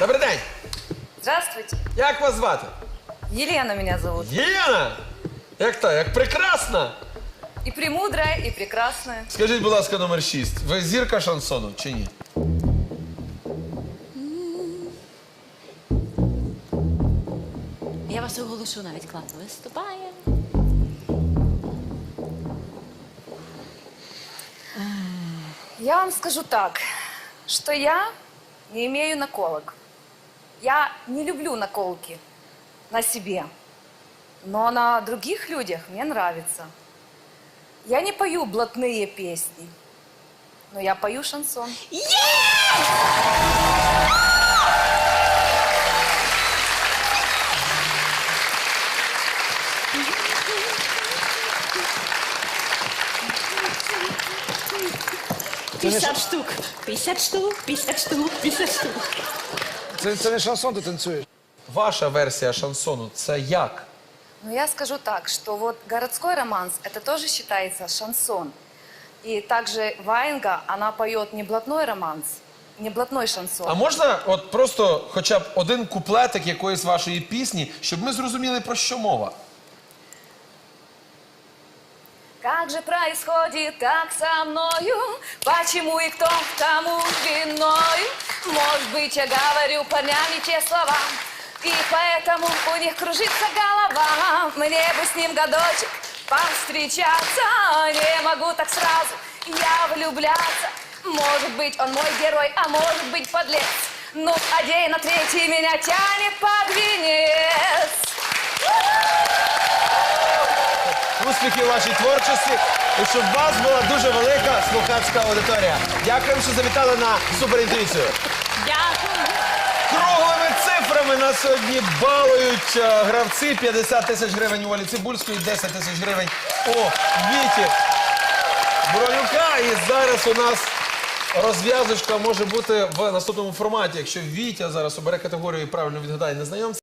Добрий день. Здравствуйте. Як вас звати? Елена меня зовут. Єлена! Як та? Як прекрасна! И премудрая, и прекрасная. Скажіть, будь ласка, номер 6. Ви зірка шансону чи ні? Я вас оголошу навіть клас виступає. Я вам скажу так, что я не имею наколок. Я не люблю наколки на себе, но на других людях мне нравится. Я не пою блатные песни, но я пою шансон. П'ятдесят штук. 50 штук, 50 штук, 50 штук. Це, це не шансон, ти танцюєш. Ваша версія шансону це як? Ну, я скажу так, что вот городской романс, это тоже считается шансон. И также Ваенга, она поет не блатной романс, не блатной шансон. А можна от просто хоча б один куплетик якоїсь вашої пісні, щоб ми зрозуміли, про що мова? Как же происходит так со мною? Почему и кто тому виною? Может быть, я говорю парням не те слова, и поэтому у них кружится голова. Мне бы с ним годочек повстречаться, не могу так сразу я влюбляться. Может быть, он мой герой, а может быть, подлец. Ну, а день на третий меня тянет под венец. Успіхів вашій творчості і щоб у вас була дуже велика слухацька аудиторія. Дякуємо, що завітали на суперінтуїцію. Дякую. Круглими цифрами нас сьогодні балують е, гравці 50 тисяч гривень у Олі Цибульської, 10 тисяч гривень у Віті Бронюка. І зараз у нас розв'язочка може бути в наступному форматі. Якщо Вітя зараз обере категорію і правильно відгадає незнайомця.